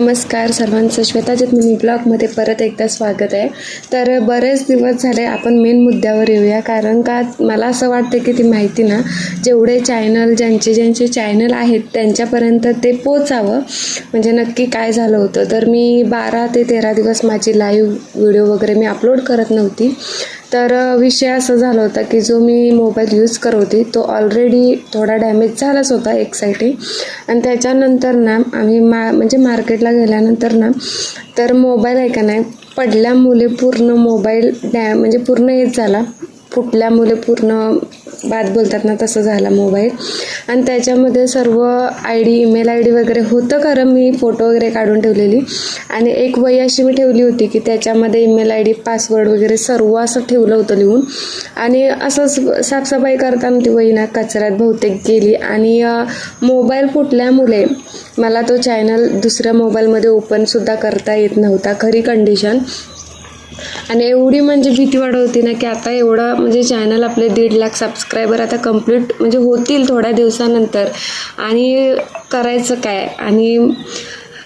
नमस्कार सर्वांचं. श्वेता जतमिनी ब्लॉगमध्ये परत एकदा स्वागत आहे. तर बरेच दिवस झाले आपण मेन मुद्द्यावर येऊया कारण का मला असं वाटतं की ती माहिती ना जेवढे चॅनल ज्यांचे ज्यांचे चॅनल आहेत त्यांच्यापर्यंत ते पोचावं. म्हणजे नक्की काय झालं होतं. तर मी बारा ते तेरा दिवस माझी लाईव्ह व्हिडिओ वगैरे मी अपलोड करत नव्हती. तर विषय असा झाला होता की जो मी मोबाईल यूज करत होती तो ऑलरेडी थोडा डॅमेज झालाच होता एक साईडे आणि त्याच्यानंतर ना आम्ही मा म्हणजे मार्केटला गेल्यानंतर ना तर मोबाईल आहे का नाही पडल्यामुळे पूर्ण मोबाईल डॅ म्हणजे पूर्ण हेच झाला. फुटल्यामुळे पूर्ण बाद बोलतात ना तसं झाला मोबाईल आणि त्याच्यामध्ये सर्व I D email I D वगैरे होतं खरं मी फोटो वगैरे काढून ठेवलेली. आणि एक वही अशी मी ठेवली होती की त्याच्यामध्ये ईमेल आय डी पासवर्ड वगैरे सर्व असं ठेवलं होतं लिहून. आणि असंच साफसफाई करताना ती वही ना कचऱ्यात बहुतेक गेली. आणि मोबाईल फुटल्यामुळे मला तो चॅनल दुसऱ्या मोबाईलमध्ये ओपनसुद्धा करता येत नव्हता खरी कंडिशन आणि एवढी म्हणजे भीती वाढवते होती ना की आता एवढं म्हणजे चॅनल आपले दीड लाख सबस्क्रायबर आता कंप्लीट म्हणजे होतील थोड्या दिवसानंतर. आणि करायचं काय? आणि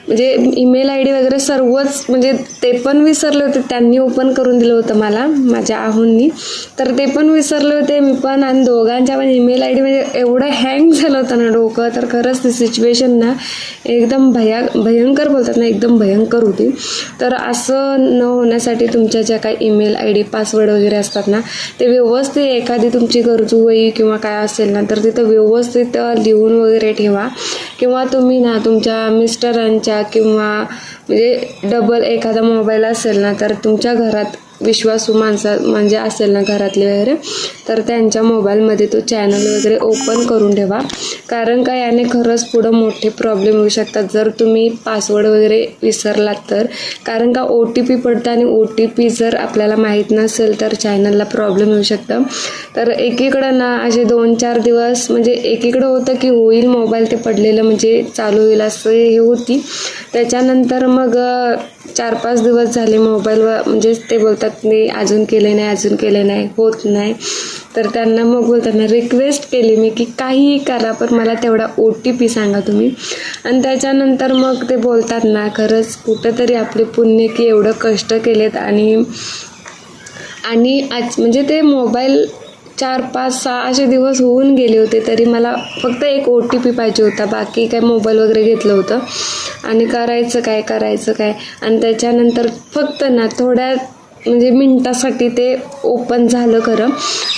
म्हणजे ईमेल आय डी वगैरे सर्वच म्हणजे ते पण विसरले होते. त्यांनी ओपन करून दिलं होतं मला माझ्या आहूंनी. तर ते पण विसरले होते मी पण आणि दोघांच्या पण ईमेल आय डी म्हणजे एवढं हँग झालं होतं ना डोकं. तर खरंच ती सिच्युएशन ना एकदम भया भयंकर बोलतात ना एकदम भयंकर होती. तर असं न होण्यासाठी तुमच्या ज्या काही ईमेल आय डी पासवर्ड वगैरे असतात ना ते व्यवस्थित एखादी तुमची गरजू वही किंवा काय असेल ना तर तिथं व्यवस्थित लिहून वगैरे ठेवा. किंवा तुम्ही ना तुमच्या मिस्टरांच्या किंवा म्हणजे डबल एखादा मोबाईल असेल ना तर तुमच्या घरात विश्वासू माणसा म्हणजे असेल ना घरातले वगैरे तर त्यांच्या मोबाईलमध्ये तो चॅनल वगैरे ओपन करून ठेवा. कारण का याने खरंच पुढं मोठे प्रॉब्लेम होऊ शकतात. जर तुम्ही पासवर्ड वगैरे विसरलात तर. कारण का ओ टी पी पडतं आणि ओ टी पी जर आपल्याला माहीत नसेल तर चॅनलला प्रॉब्लेम येऊ शकतं. तर एकीकडं ना असे दोन चार दिवस म्हणजे एकीकडं होतं की होईल मोबाईल ते पडलेलं म्हणजे चालू होईल असं हे होती. त्याच्यानंतर मग चार पाच दिवस झाले मोबाईलवर म्हणजे ते बोलतात मी अजून केले नाही अजून केले नाही होत नाही. तर त्यांना मग बोलताना रिक्वेस्ट केली मी की काहीही करा पण मला तेवढा ओ टी पी सांगा तुम्ही. आणि त्याच्यानंतर मग ते बोलतात ना खरंच कुठंतरी आपले पुण्य की एवढं कष्ट केलेत आणि आणि आज म्हणजे ते मोबाईल चार पाच सहा असे दिवस होऊन गेले होते तरी मला फक्त एक ओ टी पी पाहिजे होता बाकी काय मोबाईल वगैरे घेतलं होतं. आणि करायचं काय करायचं काय. आणि त्याच्यानंतर फक्त ना थोड्या म्हणजे मिनटासाठी ते ओपन झालं खरं.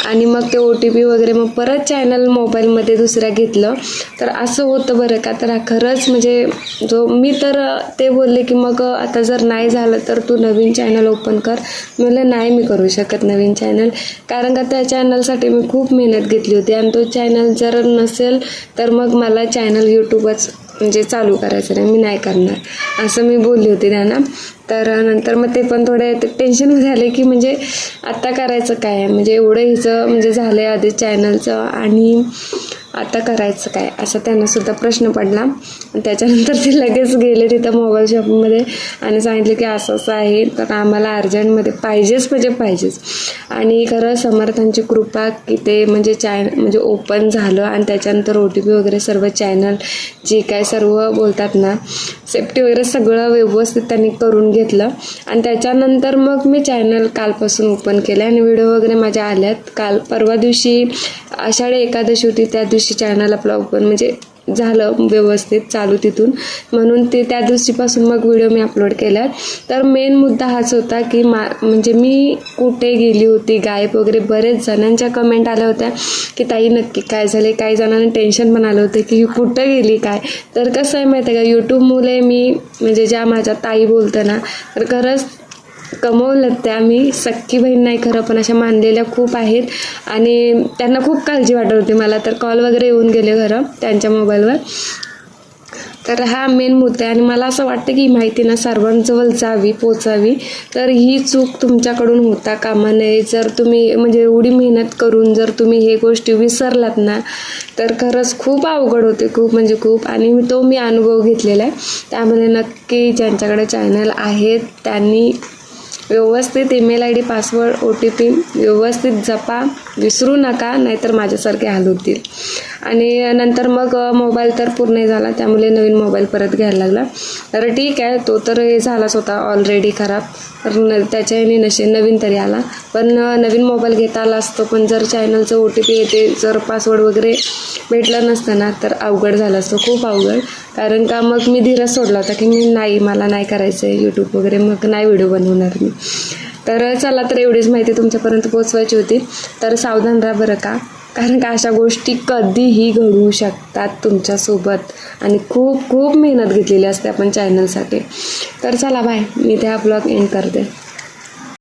आणि मग ते ओ टी पी वगैरे मग परत चॅनल मोबाईलमध्ये दुसऱ्या घेतलं. तर असं होतं बरं का. तर खरंच म्हणजे जो मी तर ते बोलले की मग आता जर नाही झालं तर तू नवीन चॅनल ओपन कर. म्हणलं नाही मी करू शकत नवीन चॅनल. कारण का त्या चॅनलसाठी मी खूप मेहनत घेतली होती. आणि तो चॅनल जर नसेल तर मग मला चॅनल यूट्यूबच म्हणजे चालू करायचं नाही मी नाही करणार. असं मी बोलली होती त्यांना. तर नंतर मग ते पण थोडे टेन्शन झाले की म्हणजे आत्ता करायचं काय? म्हणजे एवढं हिचं म्हणजे झालं आहे आधी चॅनलचं आणि आता करायचं काय? असा त्यांना सुद्धा प्रश्न पडला. आणि त्याच्यानंतर ते लगेच गेले तिथं मोबाईल शॉपमध्ये आणि सांगितले की असं असं आहे तर आम्हाला अर्जंटमध्ये पाहिजेच म्हणजे पाहिजेच. आणि खरं समर्थांची कृपा की ते म्हणजे चॅन म्हणजे ओपन झालं आणि त्याच्यानंतर ओ टी पी वगैरे सर्व चॅनल जे काय सर्व बोलतात ना सेफ्टी वगैरे सगळं व्यवस्थित त्यांनी करून घेतलं. आणि त्याच्यानंतर मग मी चॅनल कालपासून ओपन केलं आणि व्हिडिओ वगैरे माझ्या आल्यात. काल परवा दिवशी आषाढी एकादशी होती त्या दिवशी चॅनल आपलं ओपन म्हणजे झालं व्यवस्थित चालू तिथून. म्हणून ते त्या दिवशीपासून मग व्हिडिओ मी अपलोड केला तर मेन मुद्दा हाच होता की मा म्हणजे मी कुठे गेली होती गायब वगैरे बरेच जणांच्या कमेंट आल्या होत्या की ताई नक्की काय झाले काही जणांना टेन्शन पण आलं होतं की ही कुठं गेली काय? तर कसं आहे माहिती आहे का यूट्यूबमुळे मी म्हणजे ज्या माझ्या ताई बोलतं ना तर खरंच कमवलं त्या मी सख्खी बहीण नाही खरं पण अशा मानलेल्या खूप आहेत. आणि त्यांना खूप काळजी वाटत होती मला. तर कॉल वगैरे येऊन गेले खरं त्यांच्या मोबाईलवर तर हा मेन मुद्दा आहे. आणि मला असं वाटतं की ही माहिती ना सर्वांजवळ जावी पोचावी. तर ही चूक तुमच्याकडून होता कामा नये. जर तुम्ही म्हणजे एवढी मेहनत करून जर तुम्ही हे गोष्टी विसरलात ना तर खरंच खूप अवघड होते. खूप म्हणजे खूप. आणि तो मी अनुभव घेतलेला आहे. त्यामध्ये नक्की ज्यांच्याकडे चॅनल आहेत त्यांनी व्यवस्थित email I D password O T P व्यवस्थित जपा विसरू नका नाहीतर माझ्यासारखे हाल होतील आणि नंतर मग मोबाईल तर पूर्ण झाला त्यामुळे नवीन मोबाईल परत घ्यायला लागला. तर ठीक आहे तो तर हे झालाच होता ऑलरेडी खराब. तर न त्याच्या नशे नवीन तरी आला. पण नवीन मोबाईल घेता आला असतो पण जर चॅनलचं ओ टी पी येते जर पासवर्ड वगैरे भेटलं नसतं ना तर अवघड झालं असतं खूप अवघड. कारण का मग मी धीरच सोडला होता की मी नाही मला नाही करायचं आहे यूट्यूब वगैरे मग नाही व्हिडिओ बनवणार मी. तर चला तर एवढीच माहिती तुमच्यापर्यंत पोचवायची होती. तर सावधान राहा बरं का. कारण का अशा गोष्टी कधीही घडू शकतात तुमच्यासोबत. आणि खूप खूप मेहनत घेतलेली असते आपण चॅनलसाठी तर चला बाय मी त्या ब्लॉग एंड करते.